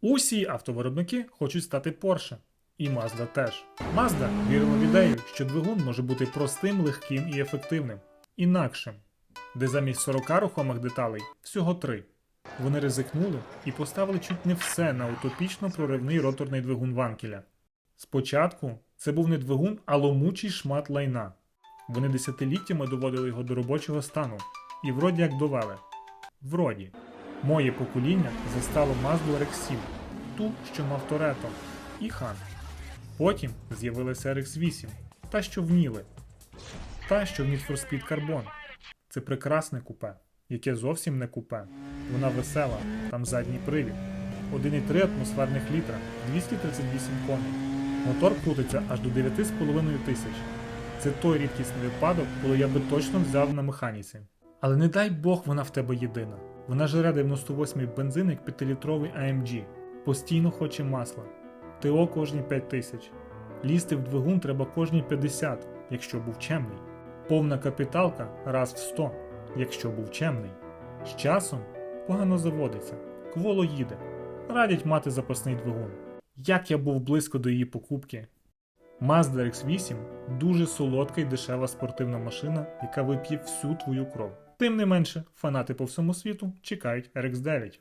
Усі автовиробники хочуть стати Porsche. І Mazda теж. Mazda вірила в ідею, що двигун може бути простим, легким і ефективним, інакшим, де замість 40 рухомих деталей всього 3. Вони ризикнули і поставили чуть не все на утопічно проривний роторний двигун Ванкеля. Спочатку це був не двигун, а ломучий шмат лайна. Вони десятиліттями доводили його до робочого стану, і вроді як довели. Вроді. Моє покоління застало Mazda RX-7, ту, що мав Торетто, і Хан. Потім з'явилася RX-8, та, що в Ніли, та, що в Need for Speed Carbon. Це прекрасне купе, яке зовсім не купе. Вона весела, там задній привід. 1,3 атмосферних літра, 238 коней. Мотор крутиться аж до 9,5 тисяч. Це той рідкісний випадок, коли я би точно взяв на механіці. Але не дай Бог вона в тебе єдина. Вона жере 98-й бензин як 5-літровий AMG. Постійно хоче масла. ТО кожні 5 тисяч. Лізти в двигун треба кожні 50, якщо був чемний. Повна капіталка раз в 100, якщо був чемний. З часом погано заводиться, кволо їде. Радять мати запасний двигун. Як я був близько до її покупки. Mazda RX-8 дуже солодка і дешева спортивна машина, яка вип'є всю твою кров. Тим не менше, фанати по всьому світу чекають RX-9.